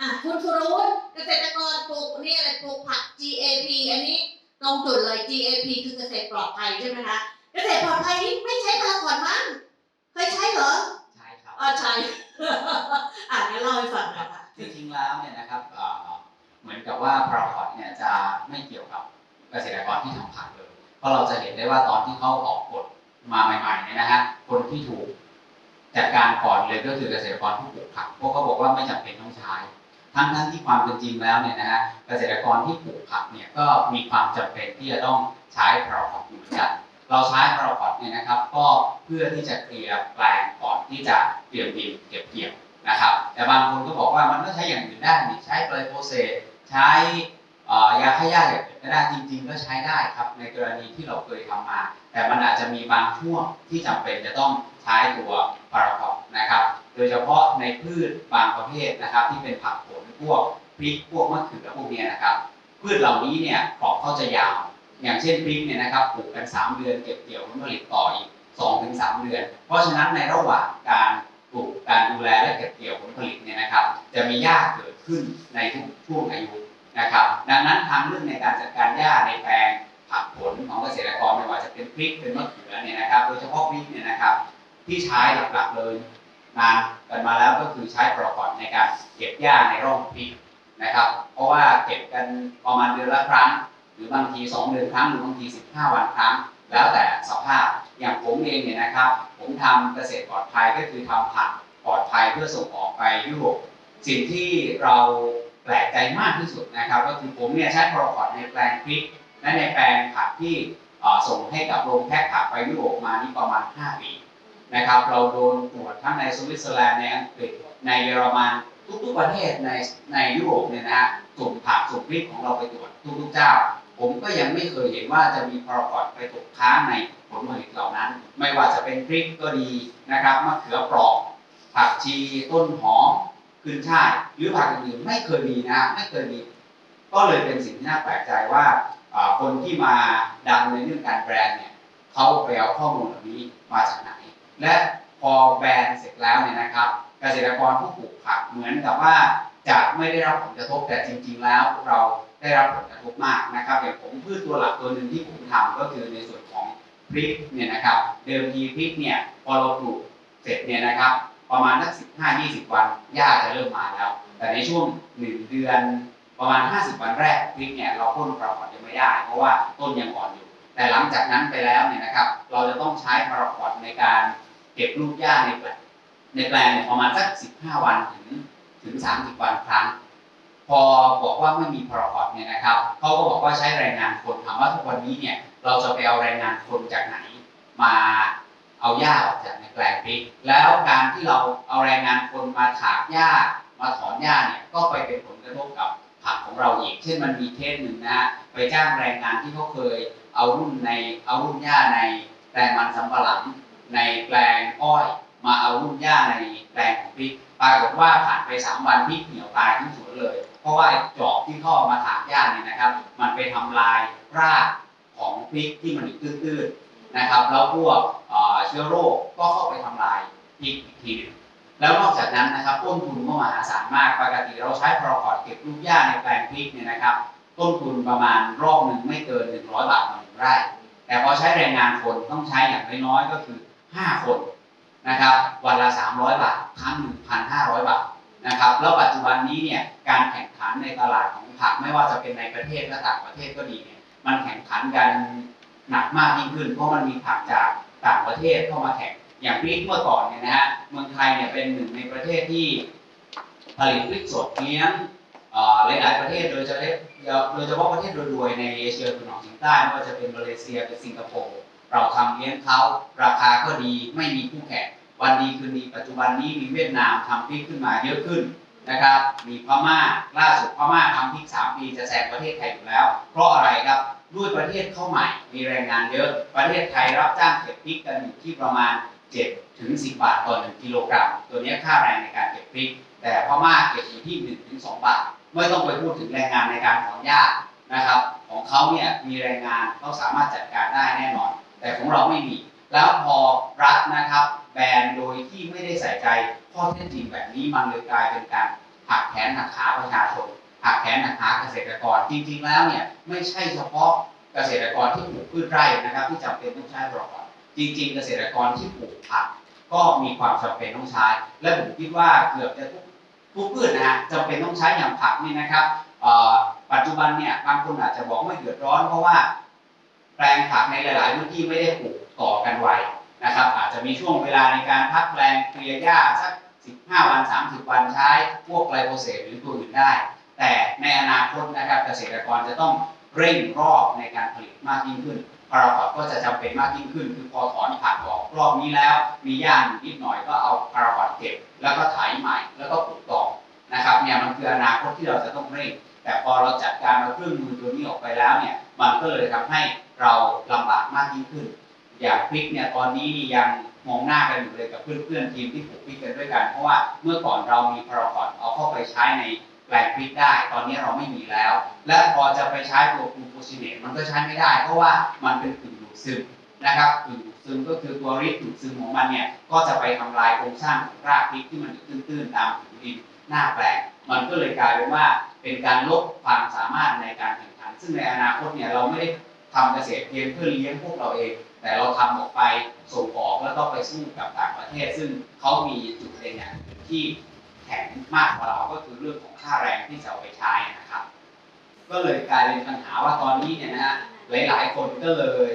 อะคุณสุรวุฒิเกษตรกรปลูกนี่อะไรปลูกผัก GAP อันนี้ตรงจุดเลย GAP คือเกษตรปลอดภัยใช่ไหมคะ เกษตรปลอดภัยนี่ไม่ใช้พลังก่อนมั้งเคยใช้เหรอ ใช่ครับอ๋อใช่อะงั้นเล่าให้ฟังหน่อยค่ะจริงๆแล้วเนี่ยนะครับเอ่อเหมือนกับว่าพาราคอตเนี่ยจะไม่เกี่ยวกับเกษตรกรที่ทำผักเลย เพราะเราจะเห็นได้ว่าตอนที่เขาออกกฎมาใหม่ๆเนี่ยนะฮะคนที่ถูกจัดการก่อนเลยก็คือเกษตรกรผู้ปลูกผัก พวกเขาบอกว่าไม่จำเป็นต้องใช้ ทั้งทั้งที่ความเป็นจริงแล้วเนี่ยนะฮะเกษตรกรที่ปลูกผักเนี่ยก็มีความจำเป็นที่จะต้องใช้พาราคอตอยู่เหมือนกัน เราใช้พาราคอตเนี่ยนะครับ ก็เพื่อที่จะเคลียร์แปลงก่อนที่จะเตรียมดินเก็บเกี่ยวนะครับ แต่บางคนก็บอกว่ามันก็ใช้อย่างอื่นได้นี่ใช้ไกลโพเซตใช้ยาฆ่าหญ้าอย่างอื่นก็ได้จริง ๆ ก็ใช้ได้ครับในกรณีที่เราเคยทำมา แต่มันอาจจะมีบางช่วงที่จำเป็นจะต้องใช้ตัวพาราคอตนะครับ โดยเฉพาะในพืชบางประเภทนะครับ ที่เป็นผักผลพวกพริกพวกมะเขือพวกนี้นะครับ พืชเหล่านี้เนี่ยขอบเขาจะยาว อย่างเช่นพริกเนี่ยนะครับปลูกกัน 3 เดือนเก็บเกี่ยวผลผลิตต่ออีก2-3 เดือน เพราะฉะนั้นในระหว่างการปลูกการดูแลและเก็บเกี่ยวผลผลิตเนี่ยนะครับ จะมีหญ้าเกิดขึ้นในทุกช่วงอายุนะครับ ดังนั้นทางเรื่องในการจัดการหญ้าในแปลงผักผลของเกษตรกรไม่ว่าจะเป็นพริกเป็นมะเขือเนี่ยนะครับ โดยเฉพาะพริกเนี่ยนะครับ ที่ใช้หลักๆเลย นานกันมาแล้วก็คือใช้โปรกอนในการเก็บหญ้าในร่องพริกนะครับ เพราะว่าเก็บกันประมาณเดือนละครั้ง หรือบางที 2 เดือนครั้งหรือบางที 15 วันครั้ง แล้วแต่สภาพอย่างผมเองเนี่ยนะครับ ผมทำเกษตรปลอดภัยก็คือทำผักปลอดภัยเพื่อส่งออกไปยุโรปสิ่งที่เราแปลกใจมากที่สุดนะครับ ก็คือผมเนี่ยใช้ปรคอร์ดในแปลงพริกและในแปลงผักที่ส่งให้กับโรงแพ็คผักไปยุโรปมานี่ประมาณ 5 ปี นะครับ เราโดนตรวจทั้งในสวิตเซอร์แลนด์ในอังกฤษในเยอรมันทุกๆประเทศในในยุโรปเนี่ยนะฮะส่งผักส่งพริกของเราไปตรวจทุกๆเจ้า ผมก็ยังไม่เคยเห็นว่าจะมีพาราคอตไปตกค้างในผลผลิตเหล่านั้น ไม่ว่าจะเป็นพริกก็ดีนะครับมะเขือเปราะผักชีต้นหอมขึ้นช่ายหรือผักอื่นๆไม่เคยมีนะไม่เคยมี ก็เลยเป็นสิ่งที่น่าแปลกใจว่าอ่าคนที่มาดังในเรื่องการแบรนด์เนี่ยเขาไปเอาข้อมูลเหล่านี้มาจากไหน และพอแบนเสร็จแล้วเนี่ยนะครับ เกษตรกรผู้ปลูกผักเหมือนกับว่าจะไม่ได้รับผลกระทบแต่จริง ๆ แล้วเราได้รับผลกระทบมากนะครับอย่างผมพืชตัวหลักตัวหนึ่งที่ผมทำก็คือในส่วนของพริกเนี่ยนะครับ เดิมทีพริกเนี่ยพอเราปลูกเสร็จเนี่ยนะครับ ประมาณสักสิบห้ายี่สิบวันหญ้าจะเริ่มมาแล้ว แต่ในช่วงหนึ่งเดือนประมาณ 50 วันแรกพริกเนี่ยเราพ่นปราอดยังไม่ได้ เพราะว่าต้นยังอ่อนอยู่ แต่หลังจากนั้นไปแล้วเนี่ยนะครับ เราจะต้องใช้ปราคอดในการเก็บลูกหญ้าในแปลงในแปลงเนี่ยประมาณสัก 15 วันถึงถึง 30 วันครั้ง พอบอกว่าไม่มีพาราคอดเนี่ยนะครับเขาก็บอกว่าใช้แรงงานคนถามว่าทุกวันนี้เนี่ยเราจะไปเอาแรงงานคนจากไหนมาเอาหญ้าออกจากในแปลงพริกแล้วการที่เราเอาแรงงานคนมาถากหญ้ามาถอนหญ้าเนี่ยก็ไปเป็นผลกระทบกับผักของเราอีก เช่นมันมีเคสหนึ่งนะฮะไปจ้างแรงงานที่เขาเคย เอารุ่นในเอารุ่นหญ้าในแปลงมันสำปะหลัง ในแปลงอ้อย มาเอารุ่นหญ้าในแปลงของพริกปรากฏว่าผ่านไปสามวันพริกเหี่ยวตายทั้งสวนเลย เพราะว่าจอบที่เข้ามาถากหญ้าเนี่ยนะครับ มันไปทำลายรากของพริกที่มันตื้นๆนะครับ แล้วพวกเชื้อโรคก็เข้าไปทำลายพริกอีกทีหนึ่งแล้วนอกจากนั้นนะครับต้นทุนก็มหาศาลมาก ปกติเราใช้พรอคอร์ดเก็บลูกหญ้าในแปลงพริกเนี่ยนะครับ ต้นทุนประมาณรอบหนึ่งไม่เกิน 100 บาทต่อหน ไร่ แต่พอใช้แรงงานคนต้องใช้อย่างน้อยๆก็คือ 5 คนนะครับวันละ 300 บาทครั้งหนึ่งพันห้าร้อยบาทนะครับแล้วปัจจุบันนี้เนี่ยการแข่งขันในตลาดของผักไม่ว่าจะเป็นในประเทศและต่างประเทศก็ดีเนี่ยมันแข่งขันกันหนักมากยิ่งขึ้น เพราะมันมีผักจากต่างประเทศเข้ามาแข่งอย่างพริกเมื่อก่อนเนี่ยนะฮะเมืองไทยเนี่ยเป็นหนึ่งในประเทศที่ผลิตพริกสดเลี้ยง หลายๆประเทศโดยเฉพาะโดยเฉพาะประเทศรวยๆในเอเชียตะวันออกเฉียงใต้ไม่ว่าจะเป็นมาเลเซียเป็นสิงคโปร์เราทำเลี้ยงเขาราคาก็ดีไม่มีคู่แข่งวันดีคืนดีปัจจุบันนี้มีเวียดนามทำพริกขึ้นมาเยอะขึ้นนะครับมีพม่าล่าสุดพม่าทำพริกสามปีจะแซงประเทศไทยอยู่แล้ว เพราะอะไรครับด้วยประเทศเข้าใหม่มีแรงงานเยอะประเทศไทยรับจ้างเก็บพริกกันอยู่ที่ประมาณ7ถึง10 บาทต่อ1กิโลกรัมตัวนี้ค่าแรงในการเก็บพริก แต่พม่าเก็บอยู่ที่1ถึง2บาท ไม่ต้องไปพูดถึงแรงงานในการถอนหญ้านะครับ ของเขาเนี่ยมีแรงงานเขาสามารถจัดการได้แน่นอน แต่ของเราไม่มี แล้วพอรัฐนะครับ แบนโดยที่ไม่ได้ใส่ใจข้อเท็จจริงแบบนี้มันเลยกลายเป็นการหักแขนหักขาประชาชนหักแขนหักขาเกษตรกรจริง ๆ แล้วเนี่ยไม่ใช่เฉพาะเกษตรกรที่ปลูกพืชไร่นะครับ ที่จำเป็นต้องใช้พรกจริง ๆ เกษตรกรที่ปลูกผักก็มีความจำเป็นต้องใช้ และผมคิดว่าเกือบจะทุก ทุกพืชนะฮะจำเป็นต้องใช้อย่างผักนี่นะครับปัจจุบันเนี่ยบางคนอาจจะบอกไม่เดือดร้อนเพราะว่า แปลงผักในหลาย ๆ พื้นที่ไม่ได้ปลูกต่อกันไว้นะครับ อาจจะมีช่วงเวลาในการพักแปลงเคลียร์หญ้าสัก 15 วัน 30 วันใช้พวกไกลโพเซตหรือตัวอื่นได้ แต่ในอนาคตนะครับเกษตรกรจะต้องเร่งรอบในการผลิตมากยิ่งขึ้นพาราฟอดก็จะจำเป็นมากยิ่งขึ้น คือพอถอนผักออกรอบนี้แล้ว มีหญ้าอยู่นิดหน่อยก็เอาพาราฟอดเก็บ แล้วก็ไถใหม่แล้วก็ปลูกต่อ นะครับเนี่ยมันคืออนาคตที่เราจะต้องเร่งแต่พอเราจัดการเอาเครื่องมือตัวนี้ออกไปแล้วเนี่ยมันก็เลยทำให้เราลำบากมากยิ่งขึ้น อย่างพริกเนี่ยตอนนี้นี่ยังมองหน้ากันอยู่เลยกับเพื่อนๆทีมที่ปลูกพริกกันด้วยกัน เพราะว่าเมื่อก่อนเรามีพาราฟอดเอาเข้าไปใช้ในแปลงพริกได้ ตอนนี้เราไม่มีแล้ว และพอจะไปใช้ตัวกลูโคซิเนตมันก็ใช้ไม่ได้ เพราะว่ามันเป็นกึ่งดูดซึมนะครับกึ่งดูดซึมก็คือตัวฤทธิ์ดูดซึมของมันเนี่ยก็จะไปทำลายโครงสร้างของรากพริกที่มันตื้นๆตามผิวดิน หน้าแปลงมันก็เลยกลายเป็นว่าเป็นการลดความสามารถในการแข่งขัน ซึ่งในอนาคตเนี่ยเราไม่ได้ทำเกษตรเพียงเพื่อเลี้ยงพวกเราเอง แต่เราทำออกไปส่งออกแล้วก็ไปสู้กับต่างประเทศ ซึ่งเขามีจุดเด่นอย่างที่แข็งมากกว่าเราก็คือเรื่องของค่าแรงที่จะเอาไปใช้นะครับ ก็เลยกลายเป็นปัญหาว่าตอนนี้เนี่ยนะฮะหลาย ๆ คนก็เลย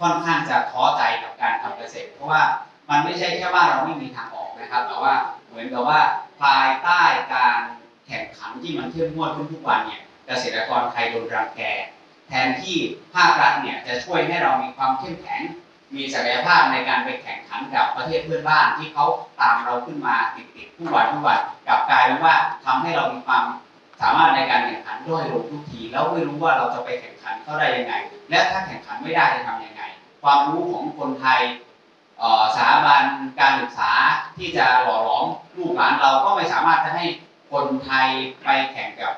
ค่อนข้างจะท้อใจกับการทำเกษตร เพราะว่ามันไม่ใช่แค่ว่าเราไม่มีทางออกนะครับ แต่ว่าเหมือนกับว่า ภายใต้การแข่งขันที่มันเข้มงวดขึ้นทุกวันเนี่ยเกษตรกรไทยโดนรังแก แทนที่ภาครัฐเนี่ยจะช่วยให้เรามีความเข้มแข็ง มีศักยภาพในการไปแข่งขันกับประเทศเพื่อนบ้านที่เขาตามเราขึ้นมาติดๆทุกวันทุกวันกลับกลายเป็นว่าทำให้เรามีความสามารถในการแข่งขันด้อยลงทุกทีแล้วไม่รู้ว่าเราจะไปแข่งขันเขาได้ยังไง และถ้าแข่งขันไม่ได้จะทำยังไง ความรู้ของคนไทย สถาบันการศึกษาที่จะหล่อหลอมลูกหลานเราก็ไม่สามารถจะให้คนไทยไปแข่งกับ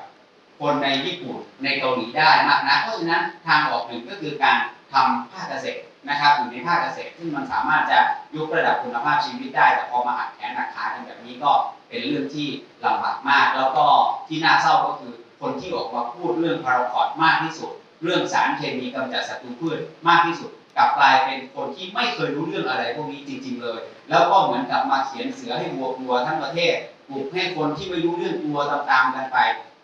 คนในญี่ปุ่นในเกาหลีได้มากนะเพราะฉะนั้นทางออกหนึ่งก็คือการทำภาคเกษตรนะครับอยู่ในภาคเกษตรซึ่งมันสามารถจะยกระดับคุณภาพชีวิตได้แต่พอมาหักแขนหักขากันแบบนี้ก็เป็นเรื่องที่ลำบากมาก แล้วก็ที่น่าเศร้าก็คือคนที่ออกมาพูดเรื่องพาราคอดมากที่สุด เรื่องสารเคมีกำจัดศัตรูพืชมากที่สุด กลับกลายเป็นคนที่ไม่เคยรู้เรื่องอะไรพวกนี้จริง ๆ เลย แล้วก็เหมือนกับมาเขียนเสือให้วัวกลัวทั้งประเทศปลุกให้คนที่ไม่รู้เรื่องกลัวตามๆกันไป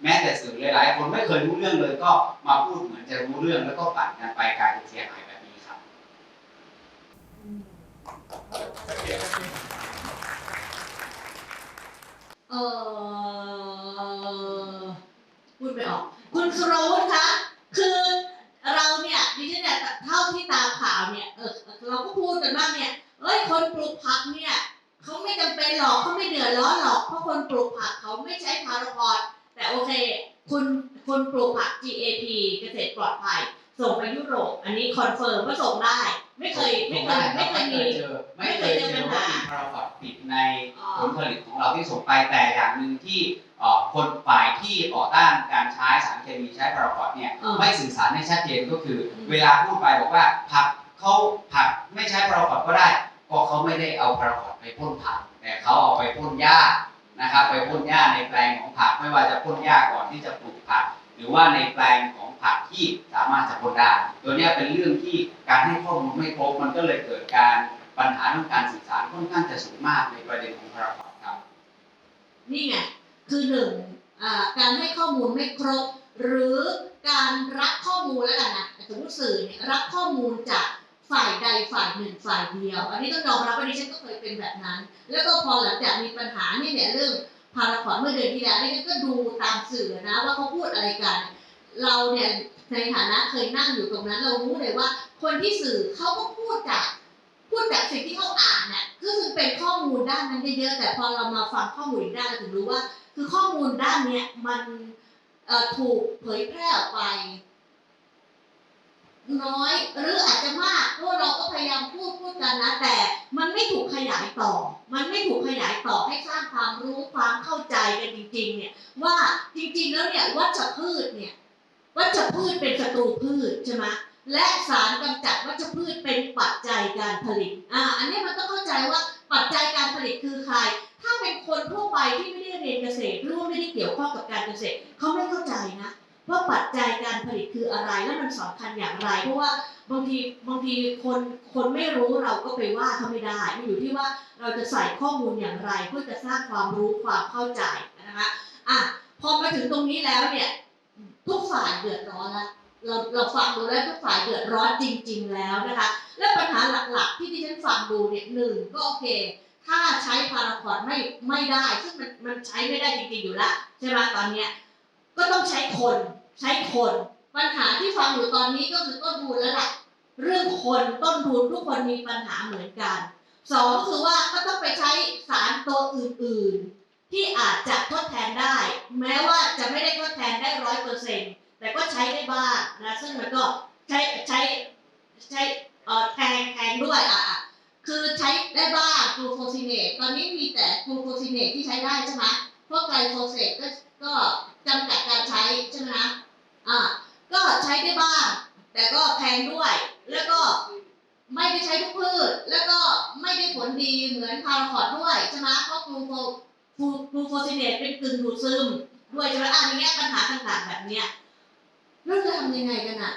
แม้แต่สื่อหลายๆ คนไม่เคยรู้เรื่องเลยก็มาพูดเหมือนจะรู้เรื่องแล้วก็ปั่นกันไปกลายเป็นเสียหายแบบนี้ครับเออพูดไม่ออก คุณสุรวุฒิคะคือเราเนี่ย ดิฉันเนี่ยเท่าที่ตามข่าวเนี่ยเออเราก็พูดกันว่าเนี่ยเอ้ยคนปลูกผักเนี่ยเขาไม่จำเป็นหรอกเขาไม่เดือดร้อนหรอกเพราะคนปลูกผักเขาไม่ใช้พาราพอดแต่โอเคคุณคุณปลูกผัก GAP เกษตรปลอดภัยส่งไปยุโรปอันนี้คอนเฟิร์มว่าส่งได้ ไม่เคยไม่เคยไม่เคยมีไม่เคยเจอว่ามีพาราฟอดติดใน ผลผลิตของเราที่ส่งไปแต่อย่างหนึ่งที่เอ่อคนฝ่ายที่ต่อต้านการใช้สารเคมีใช้พาราฟอดเนี่ยเออไม่สื่อสารให้ชัดเจนก็คืออืมเวลาพูดไปบอกว่าผักเขาผักไม่ใช้พาราฟอดก็ได้ก็เขาไม่ได้เอาพาราฟอดไปพ่นผักแต่เขาเอาไปพ่นหญ้านะครับไปพ่นหญ้าในแปลงของผักไม่ว่าจะพ่นหญ้าก่อนที่จะปลูกผัก หรือว่าในแปลงของผักที่สามารถจะพ่นได้ ตัวเนี้ยเป็นเรื่องที่การให้ข้อมูลไม่ครบมันก็เลยเกิดการ ปัญหาเรื่องการสื่อสารค่อนข้างจะสูงมากในประเด็นของพาราฟอดครับ นี่ไงคือหนึ่งการให้ข้อมูลไม่ครบ หรือการรับข้อมูลแล้วกันนะสมมติสื่อเนี่ยรับข้อมูลจากฝ่ายใดฝ่ายหนึ่งฝ่ายเดียว อันนี้ต้องยอมรับว่าดิฉันก็เคยเป็นแบบนั้น แล้วก็พอหลังจากมีปัญหาเนี่ยเนี่ยเรื่องพาราคอนเมื่อเดือนที่แล้วดิฉันก็ดูตามสื่อนะว่าเขาพูดอะไรกัน เราเนี่ยในฐานะเคยนั่งอยู่ตรงนั้นเรารู้เลยว่า คนที่สื่อเขาก็พูดจาก พูดจากสิ่งที่เขาอ่านเนี่ยก็คือเป็นข้อมูลด้านนั้นเยอะๆแต่พอเรามาฟังข้อมูลอีกด้านเราถึงรู้ว่า คือข้อมูลด้านเนี้ยมันถูกเผยแพร่ออกไป น้อยหรืออาจจะมากเพราะเราก็พยายามพูดพูดกันนะ แต่มันไม่ถูกขยายต่อ มันไม่ถูกขยายต่อให้สร้างความรู้ความเข้าใจกันจริง ๆ เนี่ย ว่าจริง ๆ แล้วเนี่ยวัชพืชเนี่ยวัชพืชเป็นศัตรูพืชใช่ไหม และสารกำจัดวัชพืชเป็นปัจจัยการผลิต อ่า อันนี้มันต้องเข้าใจว่าปัจจัยการผลิตคือใคร ถ้าเป็นคนทั่วไปที่ไม่ได้เรียนเกษตรหรือว่าไม่ได้เกี่ยวข้องกับการเกษตรเขาไม่เข้าใจนะว่าปัจจัยการผลิตคืออะไรและมันสำคัญอย่างไร เพราะว่าบางทีบางทีคนคนไม่รู้เราก็ไปว่าเขาไม่ได้มันอยู่ที่ว่าเราจะใส่ข้อมูลอย่างไร เพื่อจะสร้างความรู้ความเข้าใจนะคะอะพอมาถึงตรงนี้แล้วเนี่ยทุกฝ่ายเดือดร้อนแล้ว เราเราฟังดูแล้วทุกฝ่ายเดือดร้อนจริง ๆ แล้วนะคะ และปัญหาหลักๆ ที่ดิฉันฟังดูเนี่ยหนึ่งก็โอเค ถ้าใช้พาราคอร์ดไม่ไม่ได้ ซึ่งมันมันใช้ไม่ได้จริงๆอยู่แล้วใช่ไหมตอนเนี้ยก็ต้องใช้คนใช้คน ปัญหาที่ฟังอยู่ตอนนี้ก็คือต้นทุนแล้วแหละเรื่องคนต้นทุนทุกคนมีปัญหาเหมือนกันสองคือว่าก็ต้องไปใช้สารตัวอื่น ๆ ที่อาจจะทดแทนได้ แม้ว่าจะไม่ได้ทดแทนได้ร้อยเปอร์เซ็นต์ แต่ก็ใช้ได้บ้างนะซึ่งมันก็ใช้ใช้ใช้เอ่อแทงแทงด้วยอะคือใช้ได้บ้างกลูโคซิเนตตอนนี้มีแต่กลูโคซิเนตที่ใช้ได้ใช่ไหมพวกไกลโฟเสตก็ก็จำกัดการใช้ใช่ไหมคะอ่าก็ใช้ได้บ้าง แต่ก็แพงด้วย แล้วก็ไม่ได้ใช้ทุกพืช แล้วก็ไม่ได้ผลดีเหมือนพาราคอดด้วยใช่ไหมเพราะกลูโคกลูกลูโคซิเนตเป็นกึ่งดูดซึมด้วยใช่ไหมอะอย่างเงี้ยปัญหาต่างๆแบบเนี้ย เราจะทำยังไงกันอะ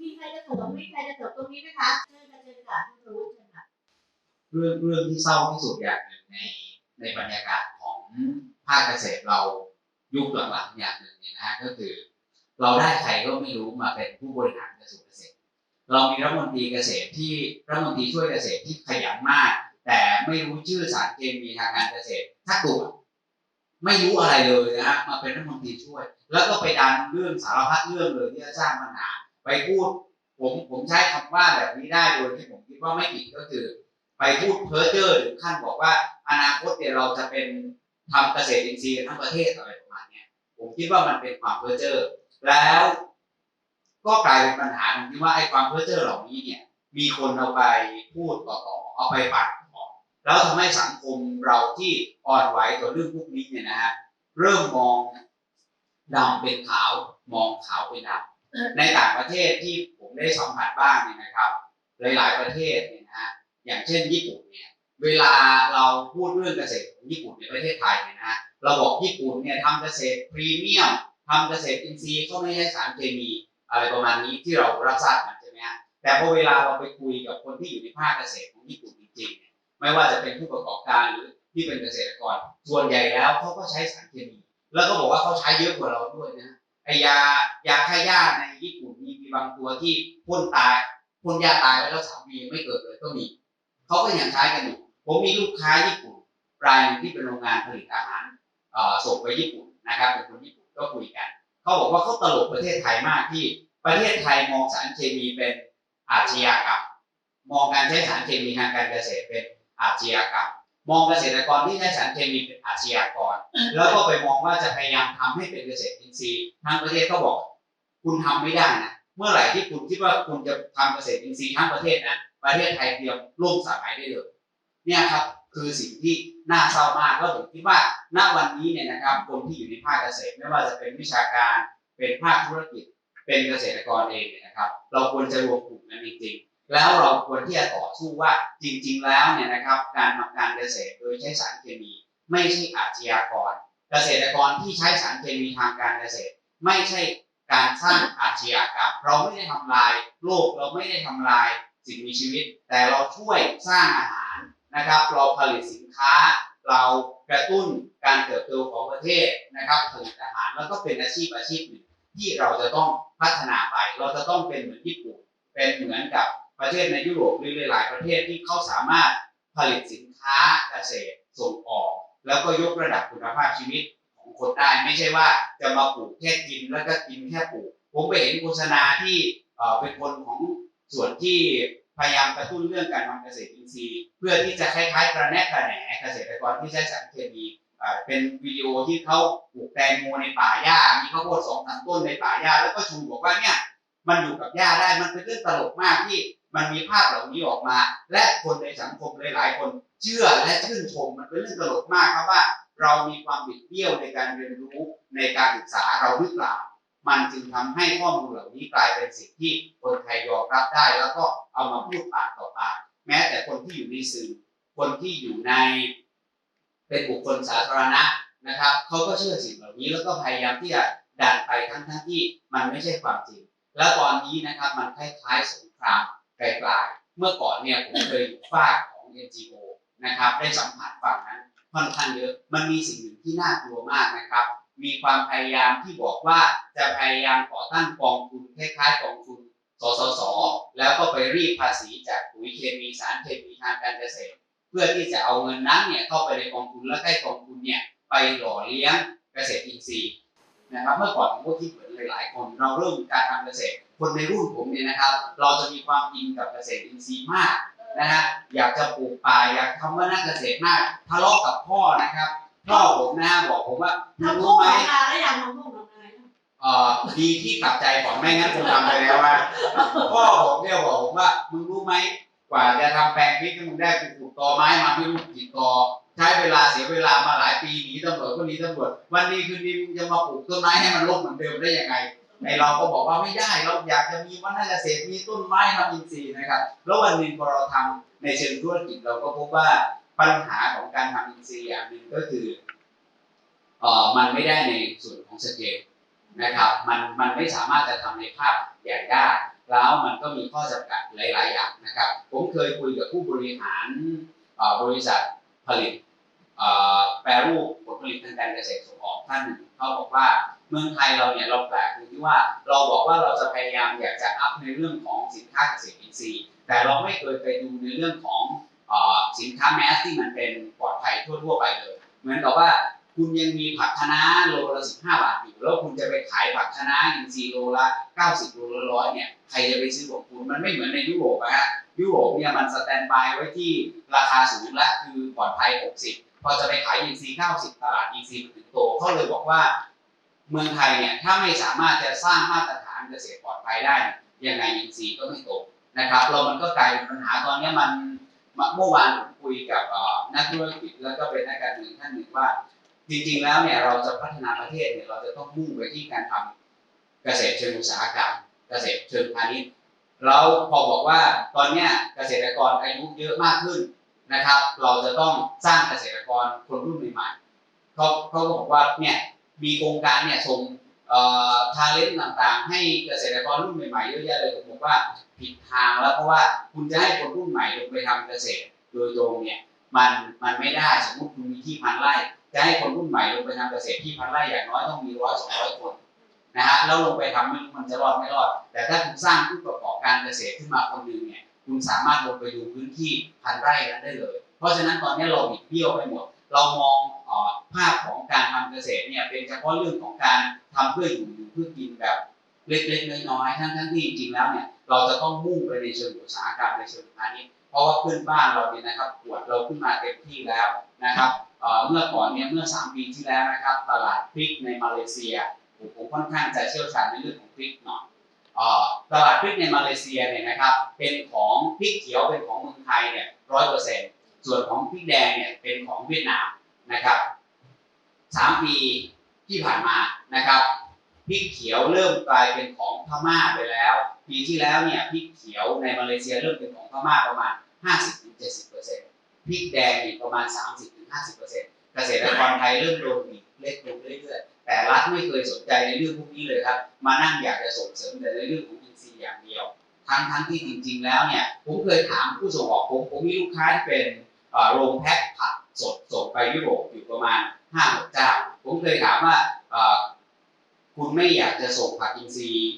มีใครจะเสริมมีใครจะเสริมตรงนี้ไหมคะเชิญค่ะเชิญค่ะคุณรู้เชิญค่ะเรื่องเรื่องที่เศร้าที่สุดอย่างหนึ่งในในบรรยากาศของภาคเกษตรเรายุคหลังๆอย่างหนึ่งเนี่ยนะฮะก็คือ เราได้ใครก็ไม่รู้มาเป็นผู้บริหารกระทรวงเกษตร เรามีรัฐมนตรีเกษตรที่รัฐมนตรีช่วยเกษตรที่ขยันมาก แต่ไม่รู้ชื่อสารเคมีทางการเกษตรถ้าตัว ไม่รู้อะไรเลยนะฮะมาเป็นรัฐมนตรีช่วย แล้วก็ไปดันเรื่องสารพัดเรื่องเลยที่จะสร้างปัญหาไปพูด ผมผมใช้คำว่าแบบนี้ได้โดยที่ผมคิดว่าไม่ผิดก็คือ ไปพูดเพ้อเจ้อถึงขั้นบอกว่า อนาคตเนี่ยเราจะเป็นทำเกษตรอินทรีย์ทั้งประเทศอะไรประมาณเนี้ยผมคิดว่ามันเป็นความเพ้อเจ้อแล้ว ก็กลายเป็นปัญหาตรงที่ว่าไอ้ความเพ้อเจ้อเหล่านี้เนี่ย มีคนเอาไปพูดต่อๆเอาไปปัด แล้วทำให้สังคมเราที่อ่อนไหวต่อเรื่องพวกนี้เนี่ยนะฮะเริ่มมองดำเป็นขาวมองขาวเป็นดำในต่างประเทศที่ผมได้สัมผัสบ้างเนี่ยนะครับหลายๆประเทศเนี่ยนะฮะอย่างเช่นญี่ปุ่นเนี่ยเวลาเราพูดเรื่องเกษตรของญี่ปุ่นในประเทศไทยเนี่ยนะฮะเราบอกญี่ปุ่นเนี่ยทำเกษตรพรีเมียมทำเกษตรอินทรีย์เขาไม่ใช้สารเคมีอะไรประมาณนี้ที่เรารับทราบกันใช่ไหมฮะแต่พอเวลาเราไปคุยกับคนที่อยู่ในภาคเกษตรของญี่ปุ่นจริงๆ ไม่ว่าจะเป็นผู้ประกอบการหรือที่เป็นเกษตรกร ส่วนใหญ่แล้วเขาก็ใช้สารเคมี แล้วก็บอกว่าเขาใช้เยอะกว่าเราด้วยนะไอยายาฆ่าหญ้าในญี่ปุ่นมีมีบางตัวที่พ่นตายพ่นยาตายไปแล้วสามีไม่เกิดเลยก็มีเขาก็ยังใช้กันอยู่ผมมีลูกค้าญี่ปุ่นรายหนึ่งที่เป็นโรงงานผลิตอาหารส่งไปญี่ปุ่นนะครับเป็นคนญี่ปุ่นก็คุยกันเขาบอกว่าเขาตลกประเทศไทยมากที่ประเทศไทยมองสารเคมีเป็นอาชญากรรมมองการใช้สารเคมีทางการเกษตรเป็น อาชญากรรมมองเกษตรกรที่ใช้สารเคมีเป็นอาชญากร แล้วก็ไปมองว่าจะพยายามทำให้เป็นเกษตรอินทรีย์ทั้งประเทศเขาบอก คุณทำไม่ได้นะเมื่อไหร่ที่คุณคิดว่าคุณจะทำเกษตรอินทรีย์ทั้งประเทศนะประเทศไทยเตรียมล่มสลายได้เลยเนี่ยครับคือสิ่งที่น่าเศร้ามากแล้วผมคิดว่าณวันนี้เนี่ยนะครับคนที่อยู่ในภาคเกษตรไม่ว่าจะเป็นวิชาการเป็นภาคธุรกิจ เป็นเกษตรกรเองเนี่ยนะครับ เราควรจะรวมกลุ่มกันจริงๆ แล้วเราควรที่จะต่อสู้ว่าจริง ๆ แล้วเนี่ยนะครับการทำการเกษตรโดยใช้สารเคมี ไม่ใช่อาชญากร เกษตรกรที่ใช้สารเคมีทางการเกษตร ไม่ใช่การสร้างอาชญากรรมเราไม่ได้ทำลายโลกเราไม่ได้ทำลายสิ่งมีชีวิต แต่เราช่วยสร้างอาหารนะครับ เราผลิตสินค้า เรากระตุ้นการเติบโตของประเทศนะครับผลิตอาหารแล้วก็เป็นอาชีพอาชีพหนึ่งที่เราจะต้องพัฒนาไป เราจะต้องเป็นเหมือนญี่ปุ่นเป็นเหมือนกับ ประเทศในยุโรปหรือหลาย ๆ ประเทศที่เขาสามารถผลิตสินค้าเกษตรส่งออก แล้วก็ยกระดับคุณภาพชีวิตของคนได้ไม่ใช่ว่าจะมาปลูกแค่กินแล้วก็กินแค่ปลูก ผมไปเห็นโฆษณาที่เอ่อเป็นคนของส่วนที่พยายามกระตุ้นเรื่องการทำเกษตรอินทรีย์ เพื่อที่จะคล้ายๆกระแนะกระแหนเกษตรกรที่ใช้สารเคมีอ่อเป็นวิดีโอที่เขาปลูกแตงโมในป่าหญ้ามีข้าวโพดสองสามต้นในป่าหญ้าแล้วก็ชูบอกว่าเนี่ยมันอยู่กับหญ้าได้มันเป็นเรื่องตลกมากที่ มันมีภาพเหล่านี้ออกมา และคนในสังคมหลายๆ คนเชื่อและชื่นชมมันเป็นเรื่องตลกมากครับว่า เรามีความบิดเบี้ยวในการเรียนรู้ในการศึกษาเราหรือเปล่ามันจึงทำให้ข้อมูลเหล่านี้กลายเป็นสิ่งที่คนไทยยอมรับได้ แล้วก็เอามาพูดปากต่อปากแม้แต่คนที่อยู่ในสื่อ คนที่อยู่ใน เป็นบุคคลสาธารณะนะครับเขาก็เชื่อสิ่งเหล่านี้แล้วก็พยายามที่จะดันไปทั้งทั้งๆที่มันไม่ใช่ความจริง แล้วตอนนี้นะครับมันคล้ายๆสงคราม ไกลๆเมื่อก่อนเนี่ยผมเคยอยู่ฝากของ NGO นะครับได้สัมผัสฝั่งนั้นค่อนข้างเยอะมันมีสิ่งหนึ่งที่น่ากลัวมากนะครับ มีความพยายามที่บอกว่าจะพยายามก่อตั้งกองทุนคล้ายๆกองทุนสสส แล้วก็ไปรีดภาษีจากปุ๋ยเคมีสารเคมีทางการเกษตร เพื่อที่จะเอาเงินนั้นเนี่ยเข้าไปในกองทุนและให้กองทุนเนี่ยไปหล่อเลี้ยงเกษตรอินทรีย์นะครับเมื่อก่อนผมก็คิดเหมือนหลายๆคนเราเริ่มการทำเกษตร คนในรุ่นผมเนี่ยนะครับ เราจะมีความอินกับเกษตรอินทรีย์มากนะฮะอยากจะปลูกป่าอยากทำว่านักเกษตรมากทะเลาะกับพ่อนะครับพ่อผมนะฮะบอกผมว่าทำรู้พุ่งไหมทำนาแล้วยังทำพุ่งทำนาแล้วเอ่อดีที่กลับใจก่อนไม่งั้นคงทำไปแล้วว่าพ่อผมเนี่ยบอกผมว่ามึงรู้ไหมกว่าจะทำแปลงพริกให้มึงได้กูปลูกตอไม้มาไม่รู้กี่ตอใช้เวลาเสียเวลามาหลายปีหนีตำรวจก็หนีตำรวจวันนี้คืนนี้มึงจะมาปลูกต้นไม้ให้มันรกเหมือนเดิมได้ยังไง ไอเราก็บอกว่าไม่ได้เราอยากจะมีวัฒนเกษตรมีต้นไม้ทำอินทรีย์นะครับ แล้ววันหนึ่งพอเราทำในเชิงธุรกิจเราก็พบว่าปัญหาของการทำอินทรีย์อย่างหนึ่งก็คือเออมันไม่ได้ในส่วนของสเกลนะครับมันมันไม่สามารถจะทำในภาพใหญ่ได้แล้วมันก็มีข้อจำกัดหลาย ๆ อย่างนะครับ ผมเคยคุยกับผู้บริหารบริษัทผลิตเอ่อแปรรูปผลผลิตทางการเกษตรส่งออกท่านหนึ่งเขาบอกว่า เมืองไทยเราเนี่ยเราแปลกตรงที่ว่าเราบอกว่าเราจะพยายามอยากจะอัพในเรื่องของสินค้าเกษตรอินทรีย์ แต่เราไม่เคยไปดูในเรื่องของอสินค้าแมสที่มันเป็นปลอดภัยทั่วๆไปเลย เหมือนกับว่าคุณยังมีผักคะน้าโลละสิบห้าบาทอยู่แล้วคุณจะไปขายผักคะน้าอินทรีย์โลละเก้าสิบโลละร้อยเนี่ยใครจะไปซื้อของคุณมันไม่เหมือนในยุโรปอะฮะยุโรปเนี่ยมันสแตนบายไว้ที่ราคาสูงและคือปลอดภัย60พอจะไปขายอินทรีย์90ตลาดอินทรีย์มันถึงโตเขาเลยบอกว่า เมืองไทยเนี่ยถ้าไม่สามารถจะสร้างมาตรฐานเกษตรปลอดภัยได้ยังไงอินทรีย์ก็ไม่โตนะครับเรามันก็กลายเป็นปัญหาตอนนี้มันเมื่อวานผมคุยกับนักธุรกิจแล้วก็เป็นนักการเมืองท่านหนึ่งว่า จริงๆแล้วเนี่ยเราจะพัฒนาประเทศเนี่ยเราจะต้องมุ่งไปที่การทำเกษตรเชิงอุตสาหกรรม เกษตรเชิงพาณิชย์เราพอบอกว่าตอนเนี้ยเกษตรกรอายุเยอะมากขึ้นนะครับ เราจะต้องสร้างเกษตรกรคนรุ่นใหม่ๆเขาเขาก็บอกว่าเนี่ย มีโครงการเนี่ยส่งทาเลนต์ต่างๆ ให้เกษตรกรรุ่นใหม่ๆเยอะแยะเลยผมบอกว่าผิดทางแล้วเพราะว่าคุณจะให้คนรุ่นใหม่ลงไปทำเกษตรโดยตรงเนี่ยมันมันไม่ได้สมมติคุณมีที่พันไร่จะให้คนรุ่นใหม่ลงไปทำเกษตรที่พันไร่อย่างน้อยต้องมีร้อยสองร้อยคนนะฮะแล้วลงไปทำไม่รู้มันจะรอดไม่รอด แต่ถ้าคุณสร้างผู้ประกอบการเกษตรขึ้นมาคนหนึ่งเนี่ยคุณสามารถลงไปดูพื้นที่พันไร่นั้นได้เลย เพราะฉะนั้นตอนนี้เราบิดเบี้ยวไปหมด เรามอง ภาพของการทำเกษตรเนี่ยเป็นเฉพาะเรื่องของการทำเพื่ออยู่อยู่เพื่อกินแบบเล็กๆน้อยๆทั้งทั้งๆที่จริงๆแล้วเนี่ยเราจะต้องมุ่งไปในเชิงอุตสาหกรรมในเชิงพาณิชย์เพราะว่าเพื่อนบ้านเราเนี่ยนะครับปวดเราขึ้นมาเต็มที่แล้วนะครับเมื่อก่อนเนี่ยเมื่อ 3 ปีที่แล้วนะครับ ตลาดพริกในมาเลเซียผมค่อนข้างจะเชี่ยวชาญในเรื่องของพริกหน่อยตลาดพริกในมาเลเซียเนี่ยนะครับเป็นของพริกเขียวเป็นของเมืองไทยเนี่ยร้อยเปอร์เซ็นต์ส่วนของพริกแดงเนี่ยเป็นของเวียดนาม นะครับสามปีที่ผ่านมานะครับพริกเขียวเริ่มกลายเป็นของพม่าไปแล้ว ปีที่แล้วเนี่ยพริกเขียวในมาเลเซียเริ่มเป็นของพม่าประมาณ 50-70%เปอร์เซ็นต์พริกแดงอีกประมาณ 30-50%เกษตรกรไทยเริ่มโดนบีบเล็กลงเรื่อยๆแต่รัฐไม่เคยสนใจในเรื่องพวกนี้เลยครับ มานั่งอยากจะส่งเสริมแต่ในเรื่องของอินทรีย์อย่างเดียว ทั้งทั้งที่จริง ๆ แล้วเนี่ยผมเคยถามผู้ส่งออกผมผมมีลูกค้าที่เป็นโรงแพ็คผัก สดส่งไปยุโรปอยู่ประมาณ5้าหกเจ้า ผมเคยถามว่าคุณไม่อยากจะส่งผักอินทรีย์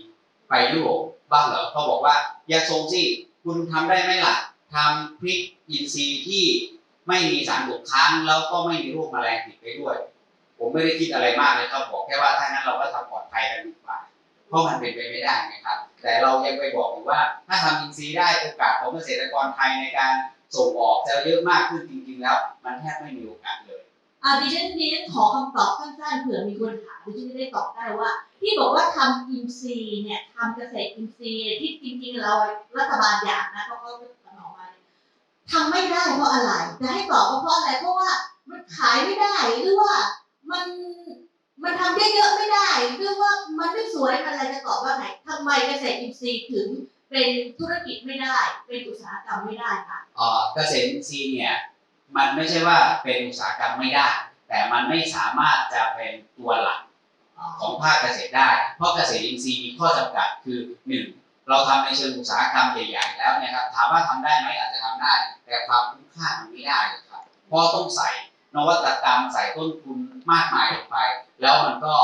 ไปยุโรปบ้างเหรอเขาบอกว่าอยากส่งสิคุณทำได้ไหมล่ะทำพริกอินทรีย์ที่ไม่มีสารตกค้างแล้วก็ไม่มีโรคแมลงติดไปด้วย ผมไม่ได้คิดอะไรมากเลยครับบอกแค่ว่าถ้างั้นเราก็ทำปลอดภัยกันดีกว่าเพราะมันเป็นไปไม่ได้นะครับ แต่เรายังไปบอกอยู่ว่าถ้าทำอินทรีย์ได้โอกาสของเกษตรกรไทยในการ ส่งออกจะเยอะมากขึ้นจริง ๆ แล้ว มันแทบไม่มีโอกาสเลยอ่าดิฉันดิฉันขอคำตอบสั้นๆเผื่อมีคนถามดิฉันจะได้ตอบได้ว่า ที่บอกว่าทำอินทรีเนี่ยทำเกษตรอินทรีที่จริงๆเรารัฐบาลอยากนะเพราะเขาทำออกมาทำไม่ได้เพราะอะไรจะให้ตอบว่าเพราะอะไรเพราะว่ามันขายไม่ได้หรือว่ามันมันทำได้เยอะไม่ได้หรือว่ามันไม่สวยมันอะไรจะตอบว่าไงทำไมเกษตรอินทรีย์ถึง เป็นธุรกิจไม่ได้ เป็นอุตสาหกรรมไม่ได้ค่ะเอ่อเกษตรอินทรีย์เนี่ยมันไม่ใช่ว่าเป็นอุตสาหกรรมไม่ได้ แต่มันไม่สามารถจะเป็นตัวหลักของภาคเกษตรได้ เพราะเกษตรอินทรีย์มีข้อจำกัดคือหนึ่งเราทำในเชิงอุตสาหกรรมใหญ่ๆแล้วเนี่ยครับถามว่าทำได้ไหมอาจจะทำได้ แต่ความคุ้มค่ามันไม่ได้ครับเพราะต้องใส่นวัตกรรมใส่ต้นทุนมากมายลงไป แล้วมันก็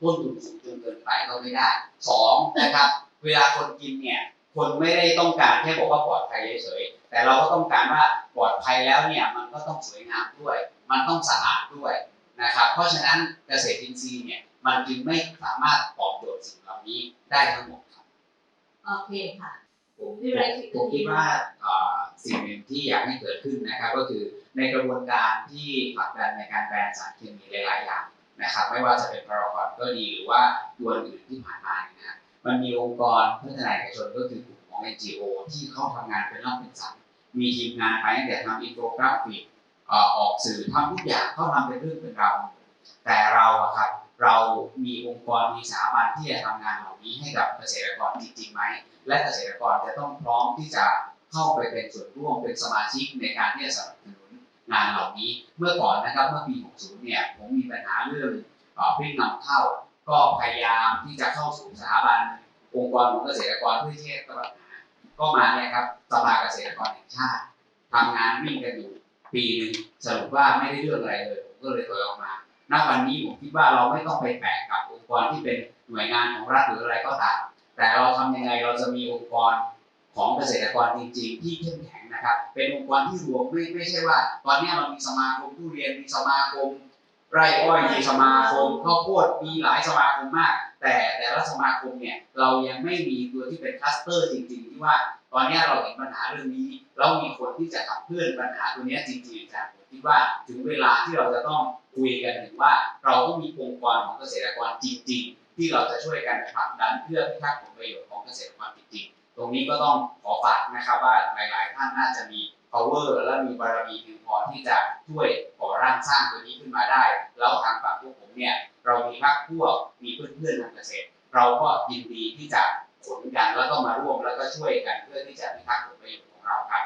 ต้นทุนสูงจนเกินไปก็ไม่ได้สองนะครับ เวลาคนกินเนี่ย คนไม่ได้ต้องการแค่บอกว่าปลอดภัยเฉยๆแต่เราก็ต้องการว่าปลอดภัยแล้วเนี่ยมันก็ต้องสวยงามด้วย มันต้องสะอาดด้วยนะครับเพราะฉะนั้นเกษตรอินทรีย์เนี่ยมันจึงไม่สามารถตอบโจทย์สิ่งเหล่านี้ได้ทั้งหมดครับโอเคค่ะผมพี่ไรคิดผมคิดว่าเอ่อสิ่งหนึ่งที่อยากให้เกิดขึ้นนะครับ ก็คือในกระบวนการที่ผลักดันในการแบนสารเคมีหลายๆอย่างนะครับ ไม่ว่าจะเป็นพาราคอนก็ดีหรือว่าตัวอื่นที่ผ่านมาเนี่ยนะ มันมีองค์กรพัฒนาเอกชนก็คือกลุ่มของ NGO ที่เข้าทำงานเป็นรอบเป็นสันมีทีมงานไปตั้งแต่ทำอินโฟกราฟิกออกสื่อทำทุกอย่างเข้าทำเป็นเรื่องเป็นราวแต่เราอะครับเรามีองค์กรมีสถาบันที่จะทำงานเหล่านี้ให้กับเกษตรกรจริงๆไหมและเกษตรกรจะต้องพร้อมที่จะเข้าไปเป็นส่วนร่วมเป็นสมาชิกในการที่จะสนับสนุนงานเหล่านี้ เมื่อก่อนนะครับเมื่อปี 60 เนี่ยผมมีปัญหาเรื่องเอ่อพริกนำเข้า ก็พยายามที่จะเข้าสู่สถาบันองค์กรของเกษตรกรเพื่อที่จะแก้ปัญหาก็มาเนี่ยครับสภาเกษตรกรแห่งชาติทำงานวิ่งกันอยู่ปีหนึ่งสรุปว่าไม่ได้เรื่องอะไรเลยผมก็เลยถอยออกมาณวันนี้ผมคิดว่าเราไม่ต้องไปแปะกับองค์กรที่เป็นหน่วยงานของรัฐหรืออะไรก็ตามแต่เราทำยังไงเราจะมีองค์กรของเกษตรกรจริงๆ ที่เข้มแข็งนะครับ เป็นองค์กรที่รวมไม่ไม่ใช่ว่า ตอนนี้เรามีสมาคมทุเรียนมีสมาคม ไร่อ้อยมีสมาคมข้าวโพดมีหลายสมาคมมาก แต่แต่ละสมาคมเนี่ยเรายังไม่มีตัวที่เป็นคลัสเตอร์จริงๆที่ว่าตอนนี้เราเห็นปัญหาเรื่องนี้แล้วมีคนที่จะขับเคลื่อนปัญหาตัวนี้จริงๆอาจารย์ผมคิดว่าถึงเวลาที่เราจะต้องคุยกันถึงว่า เราต้องมีองค์กรของเกษตรกรจริง ๆ ที่เราจะช่วยกันผลักดันเพื่อพิทักษ์ผลประโยชน์ของเกษตรกรจริงๆตรงนี้ก็ต้องขอฝากนะครับว่าหลายๆท่านน่าจะมี power และมีบารมีเพียงพอที่จะช่วยก่อร่างสร้างตัวนี้ขึ้นมาได้ แล้วทางฝั่งพวกผมเนี่ยเรามีพรรคพวกมีเพื่อนๆทางเกษตร เราก็ยินดีที่จะสนกันแล้วก็มาร่วมแล้วก็ช่วยกันเพื่อที่จะพิทักษ์ผลประโยชน์ของเราครับ